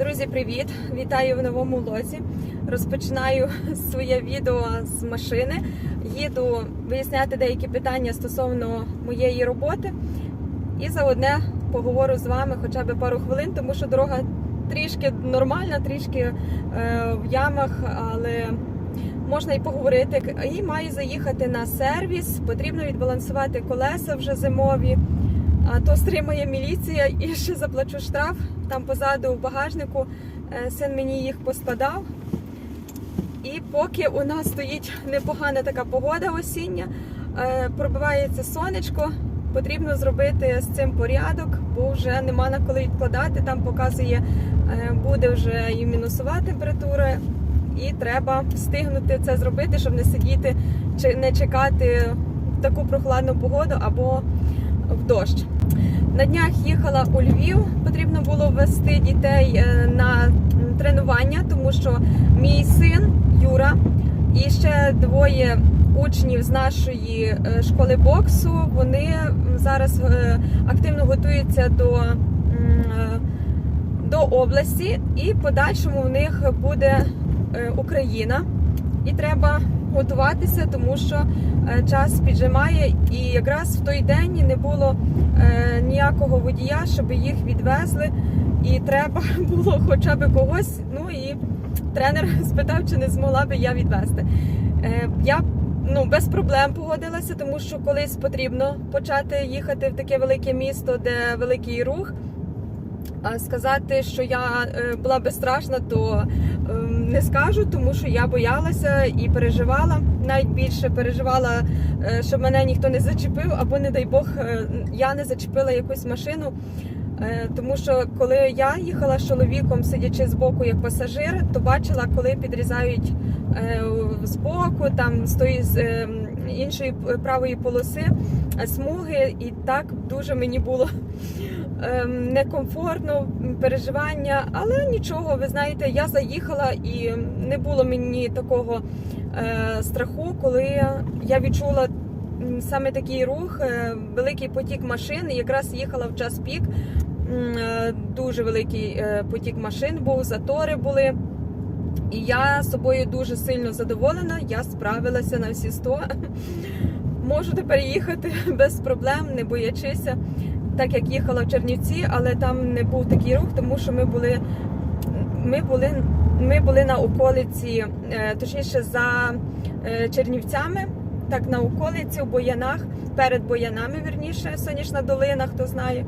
Друзі, привіт! Вітаю в новому влозі. Розпочинаю своє відео з машини. Їду виясняти деякі питання стосовно моєї роботи. І заодне поговорю з вами хоча б пару хвилин, тому що дорога трішки нормальна, трішки е, в ямах, але можна і поговорити. І маю заїхати на сервіс. Потрібно відбалансувати колеса вже зимові. То стримає міліція і ще заплачу штраф. Там позаду в багажнику е, син мені їх поскладав. І поки у нас стоїть непогана така погода осіння, е, пробивається сонечко, потрібно зробити з цим порядок, бо вже нема на коли відкладати. Там показує, е, буде вже і мінусова температура, і треба встигнути це зробити, щоб не сидіти чи не чекати таку прохладну погоду або в дощ. На днях їхала у Львів. Потрібно було ввести дітей е, на тренування, тому що мій син Юра і ще двоє учнів з нашої е, школи боксу. Вони зараз е, активно готуються до, до області, і в подальшому в них буде Україна. І треба готуватися, тому що е, час піджимає, і якраз в той день не було е, ніякого водія, щоб їх відвезли. І треба було хоча б когось. Ну і тренер спитав, чи не змогла би я відвезти. Е, я ну, без проблем погодилася, тому що колись потрібно почати їхати в таке велике місто, де великий рух. А сказати, що я е, була безстрашна, то е, не скажу, тому що я боялася і переживала. Навіть більше переживала, е, щоб мене ніхто не зачепив, або, не дай Бог, е, я не зачепила якусь машину. Тому що коли я їхала з чоловіком, сидячи збоку як пасажир, то бачила, коли підрізають е, збоку, там з тої з іншої правої полоси смуги, і так дуже мені було ем, некомфортно, переживання, але нічого, ви знаєте, я заїхала і не було мені такого е, страху, коли я відчула саме такий рух, е, великий потік машин, якраз їхала в час пік. Е, Дуже великий потік машин був, затори були. І я собою дуже сильно задоволена. Я справилася на всі 100. Можу тепер їхати без проблем, не боячися так як їхала в Чернівці, але там не був такий рух, тому що ми були, ми були, ми були на околиці, е, точніше за е, Чернівцями, так на околиці, у Боянах, перед Боянами, вірніше, Сонячна долина, хто знає.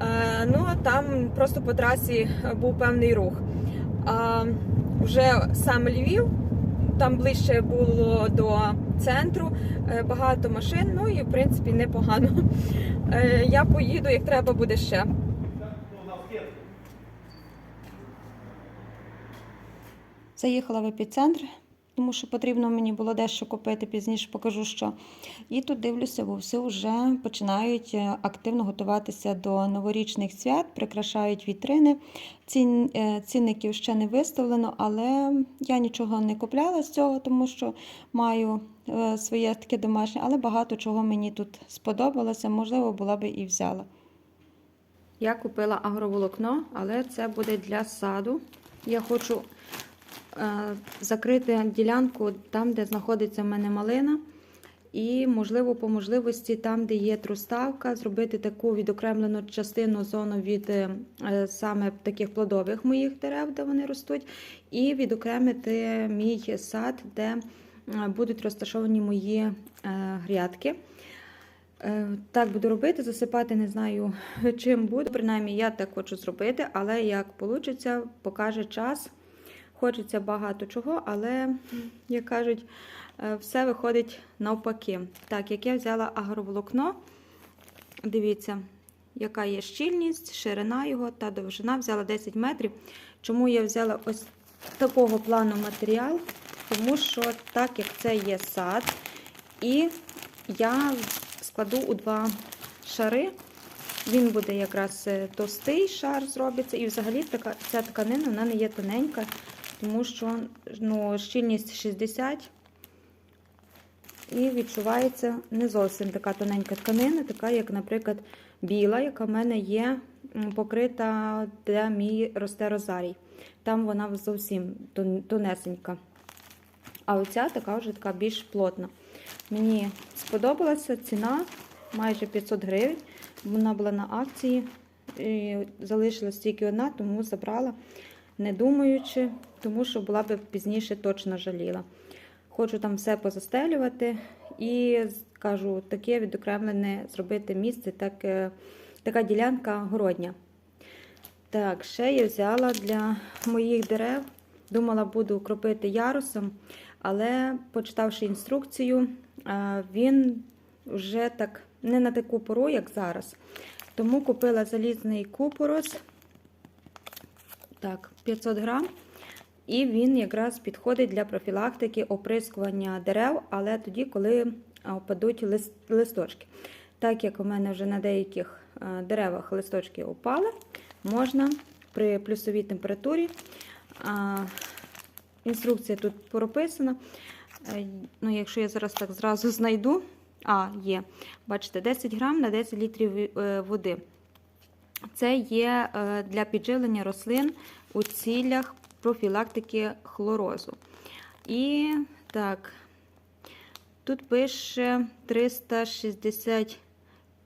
Е, Ну там просто по трасі був певний рух. А вже сам Львів. Там ближче було до центру, е, багато машин, ну і в принципі непогано. Е, Я поїду, як треба буде ще. Заїхала в епіцентр, тому що потрібно мені було дещо купити, пізніше покажу що. І тут дивлюся, вовсю вже починають е, активно готуватися до новорічних свят, прикрашають вітрини. Цін, е, цінників ще не виставлено, але я нічого не купляла з цього, тому що маю е, своє таке домашнє, але багато чого мені тут сподобалося, можливо, була би і взяла. Я купила агроволокно, але це буде для саду. Я хочу закрити ділянку там, де знаходиться в мене малина. І, можливо, по можливості, там, де є труставка, зробити таку відокремлену частину зону від е, е, саме таких плодових моїх дерев, де вони ростуть, і відокремити мій сад, де е, будуть розташовані мої е, грядки. Е, Так буду робити, засипати не знаю чим буду. Принаймні, я так хочу зробити, але як вийде, покаже час. Хочеться багато чого, але, як кажуть, е, все виходить навпаки. Так, як я взяла агроволокно, дивіться, яка є щільність, ширина його та довжина. Взяла 10 метрів. Чому я взяла ось такого плану матеріал? Тому що, так як це є сад, і я складу у два шари. Він буде якраз е, товстий шар зробиться. І взагалі така, ця тканина вона не є тоненька, тому що ну, щільність 60 і відчувається не зовсім така тоненька тканина, така, як, наприклад, біла, яка в мене є покрита, де мій росте розарій. Там вона зовсім тонесенька. А оця така вже така більш плотна. Мені сподобалася ціна майже 500 гривень. Вона була на акції. Залишилась тільки одна, тому забрала, не думаючи, тому що була б пізніше точно жаліла. Хочу там все позастелювати і кажу, таке відокремлене зробити місце, так, е, така ділянка городня. Так, ще я взяла для моїх дерев. Думала, буду кропити ярусом, але почитавши інструкцію, е, він вже так не на таку пору, як зараз. Тому купила залізний купорос. Так, 500 грам. І він якраз підходить для профілактики оприскування дерев, але тоді, коли опадуть листочки. Так як у мене вже на деяких деревах листочки опали, можна при плюсовій температурі. Інструкція тут прописана. Е, Ну, якщо я зараз так зразу знайду, а, є, бачите, 10 грам на 10 літрів е, води. Це є е, для підживлення рослин у цілях профілактики хлорозу. І так, тут пише 360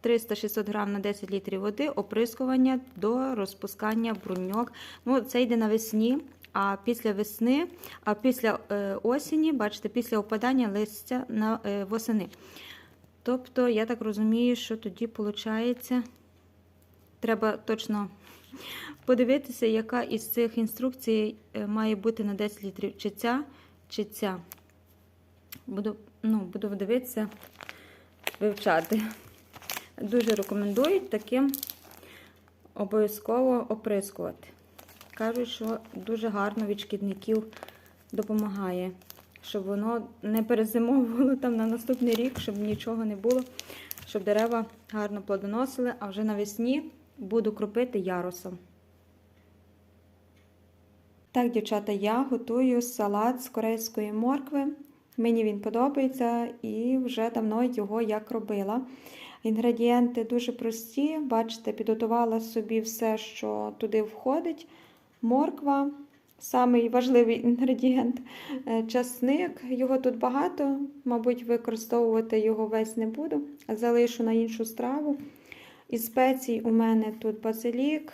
300-600 грам на 10 літрів води, оприскування до розпускання бруньок. Ну, це йде навесні, а після весни, а після е, осені, бачите, після опадання листя на е, восени. Тобто, я так розумію, що тоді виходить, треба точно подивитися, яка із цих інструкцій е, має бути на 10 літрів. Чи ця, чи ця. Буду, ну, буду дивитися, вивчати. Дуже рекомендують таким обов'язково оприскувати. Кажуть, що дуже гарно від шкідників допомагає, щоб воно не перезимовувало там на наступний рік, щоб нічого не було, щоб дерева гарно плодоносили, а вже навесні буду кропити ярусом. Так, дівчата, я готую салат з корейської моркви. Мені він подобається і вже давно його як робила. Інгредієнти дуже прості. Бачите, підготувала собі все, що туди входить. Морква, самий важливий інгредієнт е, часник. Його тут багато, мабуть, використовувати його весь не буду, залишу на іншу страву. Із спецій у мене тут базилік,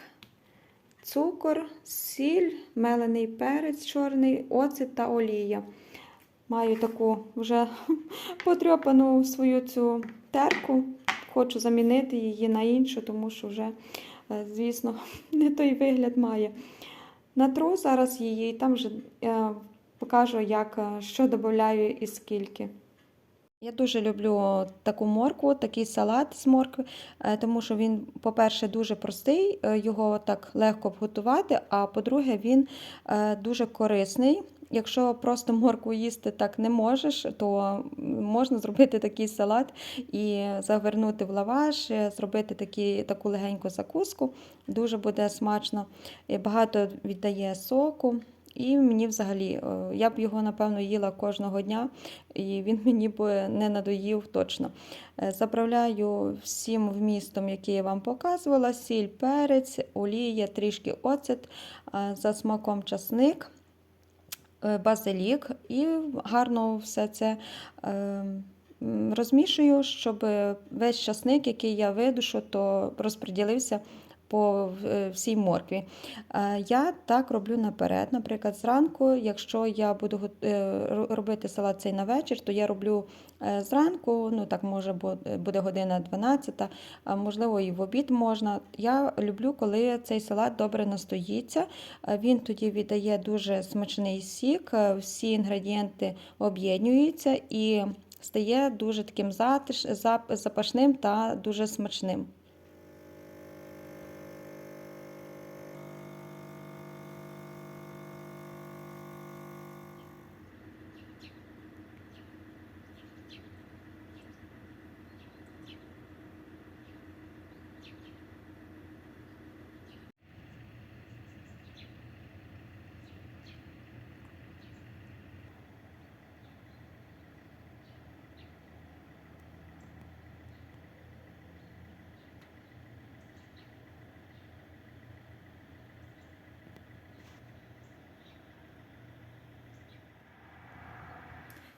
цукор, сіль, мелений перець чорний, оцет та олія. Маю таку вже потрьопану свою цю терку. Хочу замінити її на іншу, тому що вже, е, звісно, не той вигляд має. Натру зараз її і там вже е, покажу, як, е, що додаю і скільки. Я дуже люблю таку моркву, такий салат з моркви, е, тому що він, по-перше, дуже простий, е, його так легко готувати, а по-друге, він е, дуже корисний. Якщо просто моркву їсти так не можеш, то можна зробити такий салат і завернути в лаваш, зробити такі, таку легеньку закуску. Дуже буде смачно. Багато віддає соку. І мені взагалі, е, я б його, напевно, їла кожного дня, і він мені б не надоїв точно. Е, Заправляю всім вмістом, який я вам показувала: сіль, перець, олія, трішки оцет, е, за смаком часник, базилік і гарно все це. Розмішую, щоб весь часник, який я видушу, то розподілився по е, всій моркві. Е, Я так роблю наперед. Наприклад, зранку, якщо я буду е, ро- робити салат цей на вечір, то я роблю зранку, ну так може бу- буде година 12, а можливо і в обід можна. Я люблю, коли цей салат добре настоїться. Він тоді віддає дуже смачний сік, всі інгредієнти об'єднуються і стає дуже таким запашним та дуже смачним.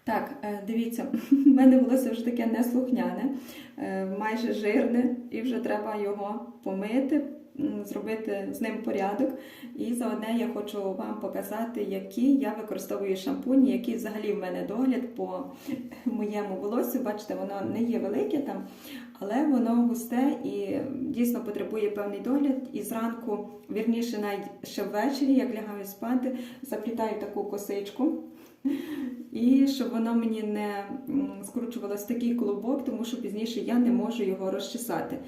Так, е, дивіться, в мене волосся вже таке неслухняне, е, майже жирне, і вже треба його помити, зробити з ним порядок. І заодне я хочу вам показати, які я використовую шампуні, який взагалі в мене догляд по моєму волосю. Бачите, воно не є велике там, але воно густе і дійсно потребує певний догляд. І зранку, вірніше, навіть ще ввечері, як лягаю спати, заплітаю таку косичку. І щоб воно мені не скручувалось в такий клубок, тому що пізніше я не можу його розчесати.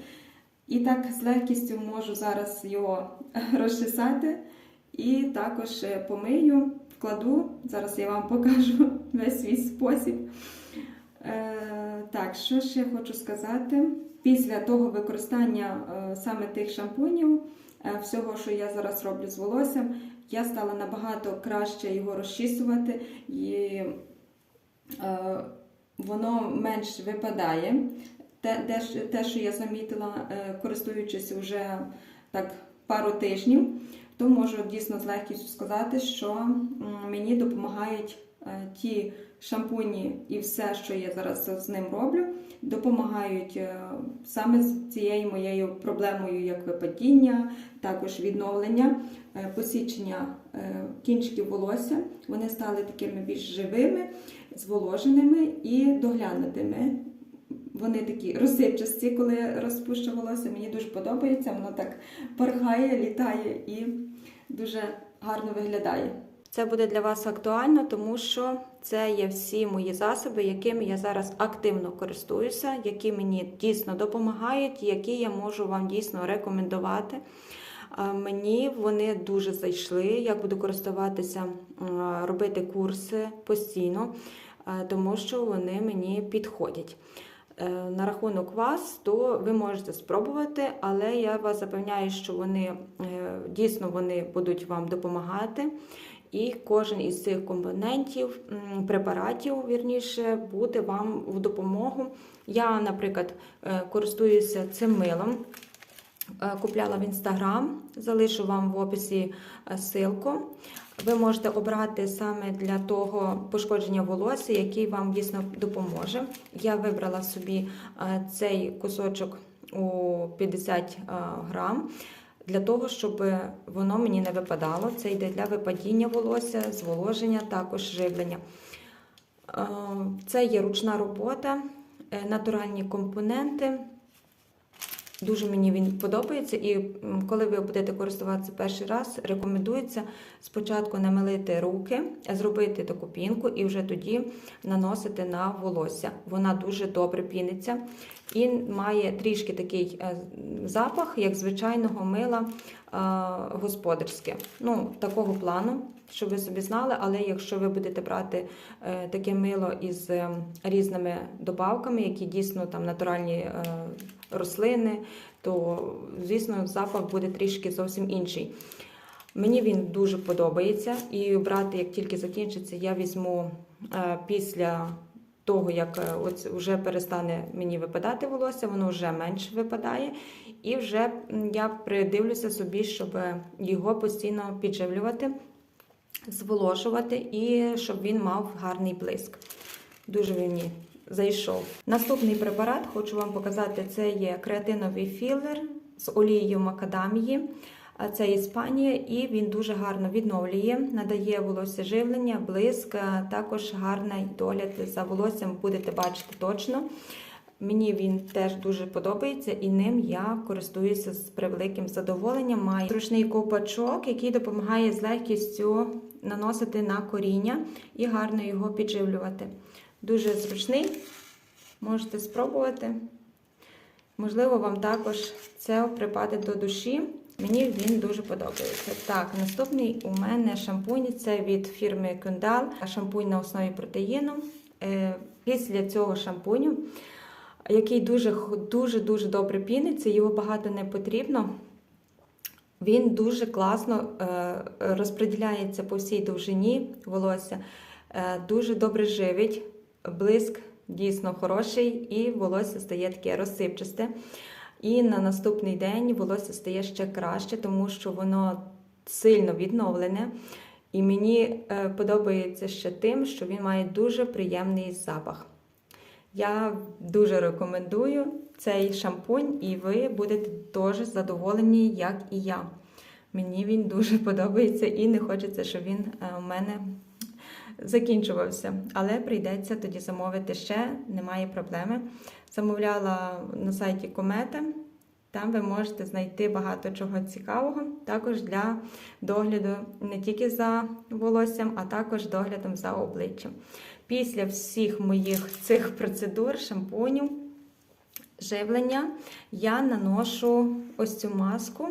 І так з легкістю можу зараз його розчесати. І також е, помию, вкладу. Зараз я вам покажу весь свій спосіб. Е, так, що ще хочу сказати? Після того використання е, саме тих шампунів, е, всього, що я зараз роблю з волоссям, я стала набагато краще його розчісувати, і е, воно менш випадає. Те, те, що- я замітила, е, користуючись вже так пару тижнів, то можу дійсно з легкістю сказати, що мені допомагають е, ті шампуні і все, що я зараз з ним роблю, допомагають саме з цією моєю проблемою, як випадіння, також відновлення, посічення е, кінчиків волосся. Вони стали такими більш живими, зволоженими і доглянутими. Вони такі розсипчасті, коли розпущу волосся. Мені дуже подобається, воно так порхає, літає і дуже гарно виглядає. Це буде для вас актуально, тому що це є всі мої засоби, якими я зараз активно користуюся, які мені дійсно допомагають, які я можу вам дійсно рекомендувати. Мені вони дуже зайшли. Я буду користуватися, робити курси постійно, е, тому що вони мені підходять. Е, На рахунок вас, то ви можете спробувати, але я вас запевняю, що вони е, дійсно вони будуть вам допомагати. І кожен із цих компонентів, препаратів, вірніше, буде вам в допомогу. Я, наприклад, користуюся цим милом. Е, Купляла в інстаграм, залишу вам в описі е, ссылку. Ви можете обрати саме для того пошкодження волосся, який вам дійсно допоможе. Я вибрала собі е, цей кусочок у 50 е, грам. Для того, щоб воно мені не випадало. Це йде для випадіння волосся, зволоження, також живлення. Це є ручна робота, натуральні компоненти. Дуже мені він подобається, і коли ви будете користуватися перший раз, рекомендується спочатку намилити руки, зробити таку пінку і вже тоді наносити на волосся. Вона дуже добре піниться і має трішки такий е, запах, як звичайного мила е, господарське. Ну, такого плану, щоб ви собі знали, але якщо ви будете брати е, таке мило із е, різними добавками, які дійсно там натуральні е, рослини, то звісно запах буде трішки зовсім інший. Мені він дуже подобається, і брати, як тільки закінчиться, я візьму після того, як от вже перестане мені випадати волосся, воно вже менше випадає. І вже я придивлюся собі, щоб його постійно підживлювати, зволожувати і щоб він мав гарний блиск. Дуже мені зайшов. Наступний препарат хочу вам показати: це є креатиновий філер з олією макадамії. Це Іспанія, і він дуже гарно відновлює, надає волосся живлення, блиск, також гарний догляд за волоссям будете бачити точно. Мені він теж дуже подобається, і ним я користуюся з превеликим задоволенням. Має зручний ковпачок, який допомагає з легкістю наносити на коріння і гарно його підживлювати. Дуже зручний, можете спробувати. Можливо, вам також це припаде до душі. Мені він дуже подобається. Так, наступний у мене шампунь це від фірми Кюндал, шампунь на основі протеїну. Е, Після цього шампуню, який дуже дуже дуже добре піниться, його багато не потрібно. Він дуже класно е, розподіляється по всій довжині волосся, е, дуже добре живить, блиск дійсно хороший, і волосся стає таке розсипчасте. І на наступний день волосся стає ще краще, тому що воно сильно відновлене. І мені е, подобається ще тим, що він має дуже приємний запах. Я дуже рекомендую цей шампунь, і ви будете теж задоволені, як і я. Мені він дуже подобається і не хочеться, щоб він е, у мене закінчувався. Але прийдеться тоді замовити ще, немає проблеми. Замовляла на сайті Комета. Там ви можете знайти багато чого цікавого, також для догляду не тільки за волоссям, а також доглядом за обличчям. Після всіх моїх цих процедур, шампунів, живлення, я наношу ось цю маску.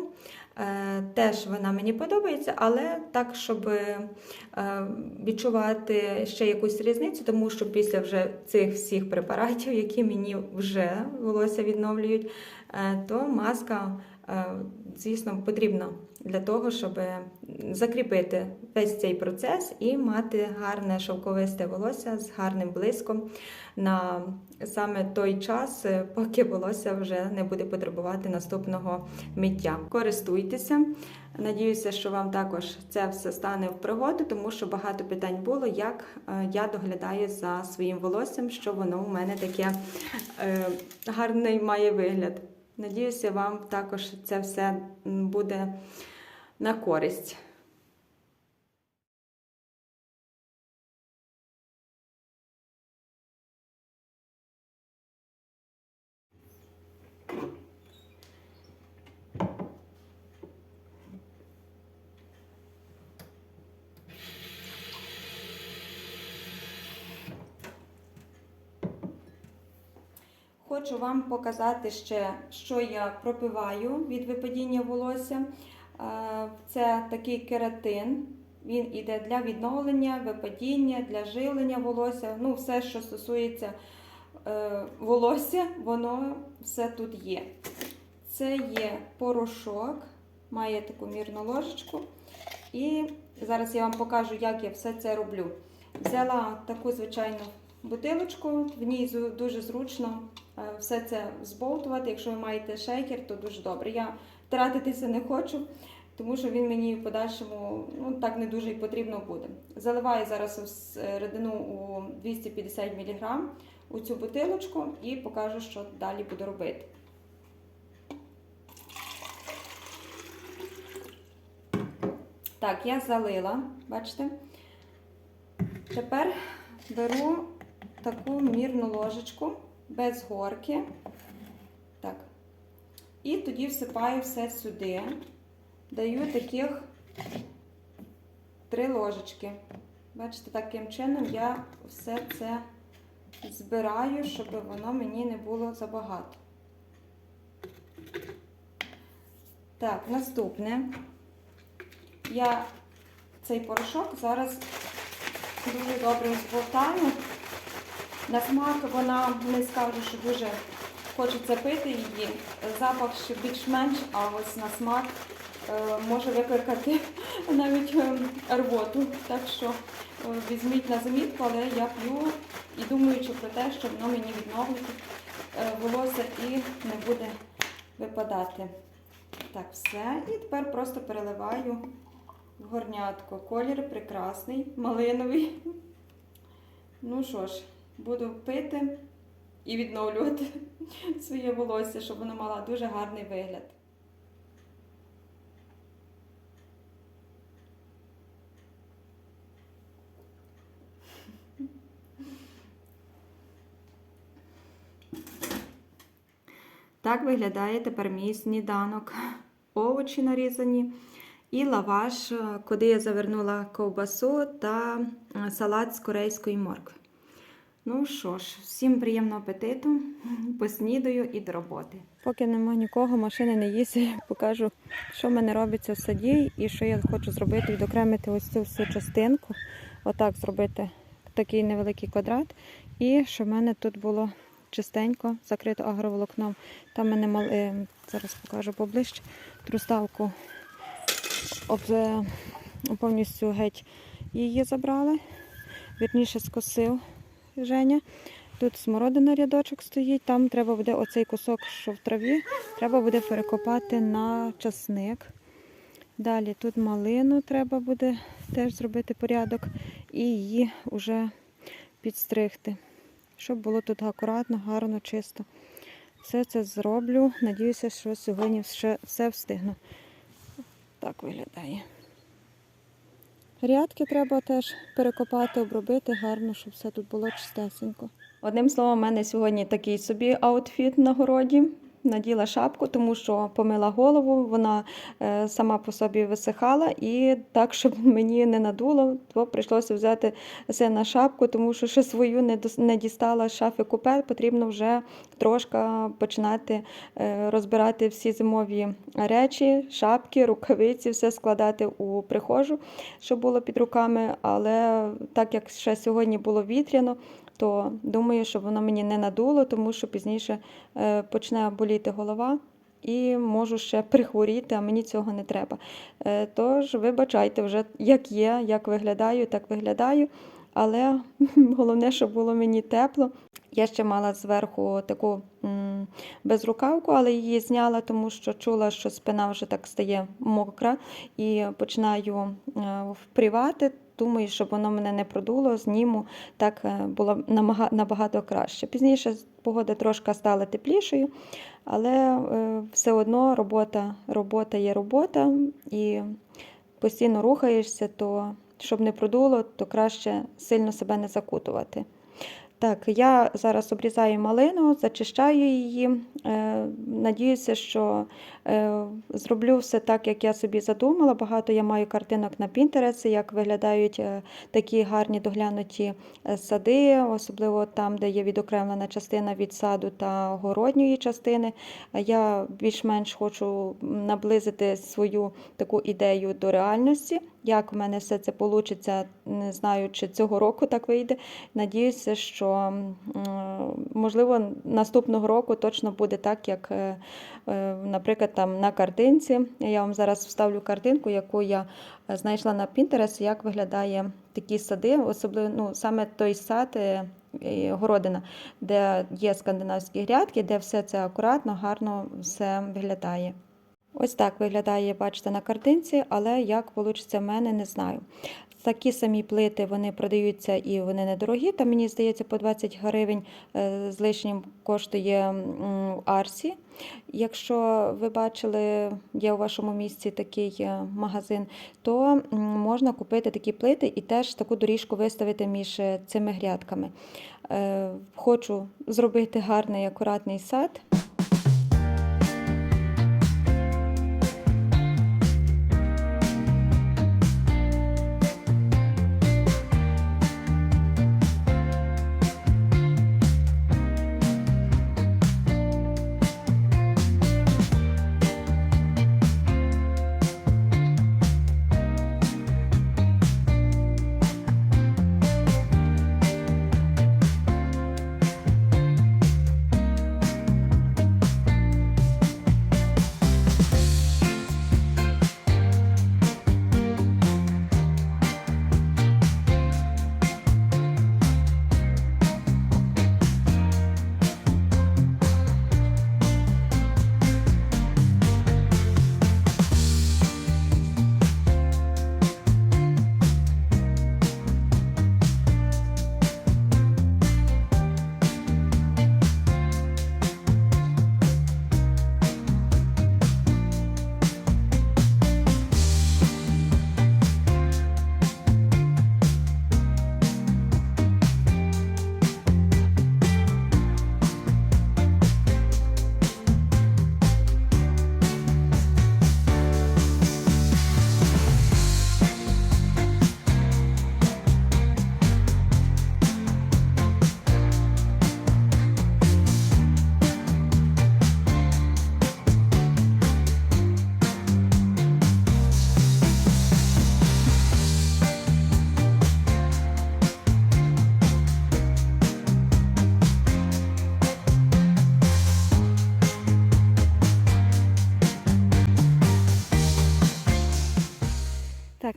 Е, Теж вона мені подобається, але так, щоб е, відчувати ще якусь різницю, тому що після вже цих всіх препаратів, які мені вже волосся відновлюють, е, то маска, звісно, потрібна для того, щоб закріпити весь цей процес і мати гарне шовковисте волосся з гарним блиском на саме той час, е, поки волосся вже не буде потребувати наступного миття. Користуйтеся. Надіюся, що вам також це все стане в пригоду, тому що багато питань було, як е, я доглядаю за своїм волоссям, що воно у мене таке е, гарний має вигляд. Надіюся, вам також це все буде на користь. Хочу вам показати ще, що я пропиваю від випадіння волосся. Е, Це такий кератин. Він іде для відновлення, випадіння, для живлення волосся. Ну, все, що стосується е, волосся, воно все тут є. Це є порошок, має таку мірну ложечку. І зараз я вам покажу, як я все це роблю. Взяла таку звичайну бутилочку, в ній дуже зручно все це збовтувати. Якщо ви маєте шейкер, то дуже добре. Я тратитися не хочу, тому що він мені в подальшому ну, так не дуже і потрібно буде. Заливаю зараз е, рідину у 250 мг у цю бутилочку і покажу, що далі буду робити. Так, я залила, бачите? Тепер беру таку мірну ложечку без горки. Так. І тоді всипаю все сюди. Даю таких три ложечки. Бачите, таким чином я все це збираю, щоб воно мені не було забагато. Так, наступне. Я цей порошок зараз дуже добре зболтаю. На смак вона не скажу, що дуже хочеться пити її. Запах ще більш-менш, а ось на смак е, може викликати навіть е, рвоту. Так що е, візьміть на замітку, але я п'ю і думаючи про те, що воно мені відновить волосся і не буде випадати. Так, все. І тепер просто переливаю в горнятко. Колір прекрасний, малиновий. Ну що ж, буду пити і відновлювати своє волосся, щоб воно мало дуже гарний вигляд. Так виглядає тепер мій сніданок. Овочі нарізані і лаваш, е, куди я завернула ковбасу та е, салат з корейської моркви. Ну що ж, всім приємного апетиту, поснідаю і до роботи. Поки нема нікого, машини не їсть, покажу, що в мене робиться в саді і що я хочу зробити, відокремити ось цю всю частинку. Отак зробити такий невеликий квадрат. І щоб в мене тут було чистенько, закрито агроволокном. Там мене мал... е, зараз покажу поближче, труставку об... повністю геть її забрали. Вірніше скосив Женя. Тут смородина рядочок стоїть, там треба буде оцей кусок, що в траві, треба буде перекопати на часник. Далі тут малину треба буде теж зробити порядок і її вже підстригти, щоб було тут акуратно, гарно, чисто. Все це зроблю. Надіюся, що сьогодні все, все встигну. Так виглядає. Рядки треба теж перекопати, обробити гарно, щоб все тут було чистесенько. Одним словом, у мене сьогодні такий собі аутфіт на городі. Наділа шапку, тому що помила голову, вона е, сама по собі висихала, і так, щоб мені не надуло, то прийшлося взяти сина шапку, тому що ще свою не, дістала з шафи купе. Потрібно вже трошки починати е, розбирати всі зимові речі, шапки, рукавиці, все складати у прихожу, щоб було під руками. Але так як ще сьогодні було вітряно, то думаю, що воно мені не надуло, тому що пізніше е, почне боліти голова. І можу ще прихворіти, а мені цього не треба. Е, Тож, вибачайте, вже як є, як виглядаю, так виглядаю. Але головне, щоб було мені тепло. Я ще мала зверху таку безрукавку, але її зняла, тому що чула, що спина вже так стає мокра і починаю е, впрівати. Думаю, щоб воно мене не продуло, зніму, так е, було набагато краще. Пізніше погода трошки стала теплішою, але е, все одно робота, робота є робота, і постійно рухаєшся, то щоб не продуло, то краще сильно себе не закутувати. Так, я зараз обрізаю малину, зачищаю її. Е, надіюся, що зроблю все так, як я собі задумала. Багато я маю картинок на Pinterest, як виглядають е, такі гарні доглянуті е, сади, особливо там, де є відокремлена частина від саду та городньої частини. Е, Я більш-менш хочу наблизити свою таку ідею до реальності. Як у мене все це вийде, не знаю, чи цього року так вийде. Надіюся, що можливо наступного року точно буде так, як, е, е, наприклад, там на картинці. Я вам зараз вставлю картинку, яку я е, знайшла на Pinterest, як виглядає такі сади, особливо ну, саме той сад. е, Городина, де є скандинавські грядки, де все це акуратно, гарно все виглядає. Ось так виглядає, бачите, на картинці, але як вийде в мене, не знаю. Такі самі плити вони продаються і вони недорогі. Там, мені здається, по 20 гривень е, з лишнім коштує Арсі. Якщо ви бачили, є у вашому місці такий е, магазин, то можна купити такі плити і теж таку доріжку виставити між е, цими грядками. Хочу зробити гарний акуратний сад.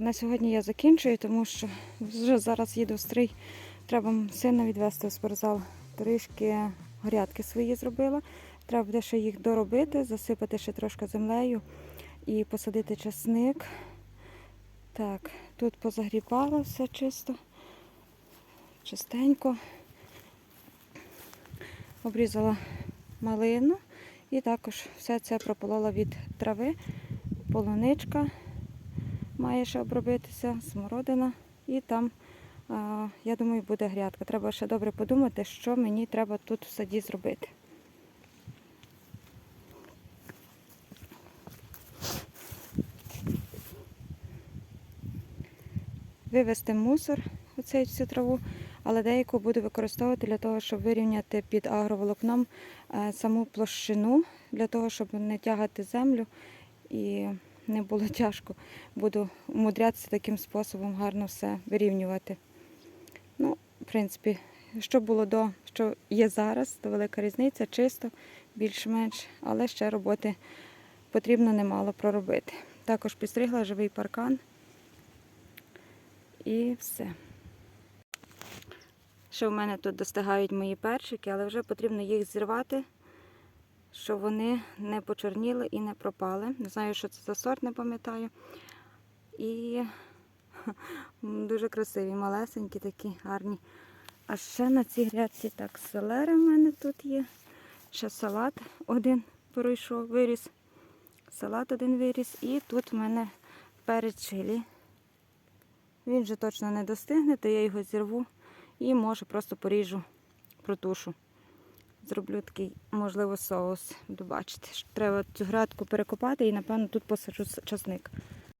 На сьогодні я закінчую, тому що вже зараз їду в стрій. Треба сина відвезти в спортзал. Трішки горядки свої зробила. Треба буде ще їх доробити, засипати ще трошки землею і посадити часник. Так, тут позагрібало все чисто, чистенько. Обрізала малину і також все це прополола від трави, полуничка має ще обробитися, смородина і там, я думаю, буде грядка. Треба ще добре подумати, що мені треба тут в саді зробити. Вивести мусор, оцей всю траву, але деяку буду використовувати для того, щоб вирівняти під агроволокном е, саму площину, для того, щоб не тягати землю і не було тяжко. Буду умудрятися таким способом гарно все вирівнювати. Ну, в принципі, що було до, що є зараз, то велика різниця, чисто, більш-менш, але ще роботи потрібно немало проробити. Також підстригла живий паркан. І все. Ще в мене тут достигають мої перчики, але вже потрібно їх зірвати, щоб вони не почорніли і не пропали. Не знаю, що це за сорт, не пам'ятаю. І дуже красиві, малесенькі, такі гарні. А ще на цій грядці так селери в мене тут є. Ще салат один пройшов, виріс. Салат один виріс. І тут в мене перець чилі. Він вже точно не достигне, то я його зірву і може просто поріжу, протушу. Зроблю такий, можливо, соус. Буду. Треба цю градку перекопати і, напевно, тут посаджу часник.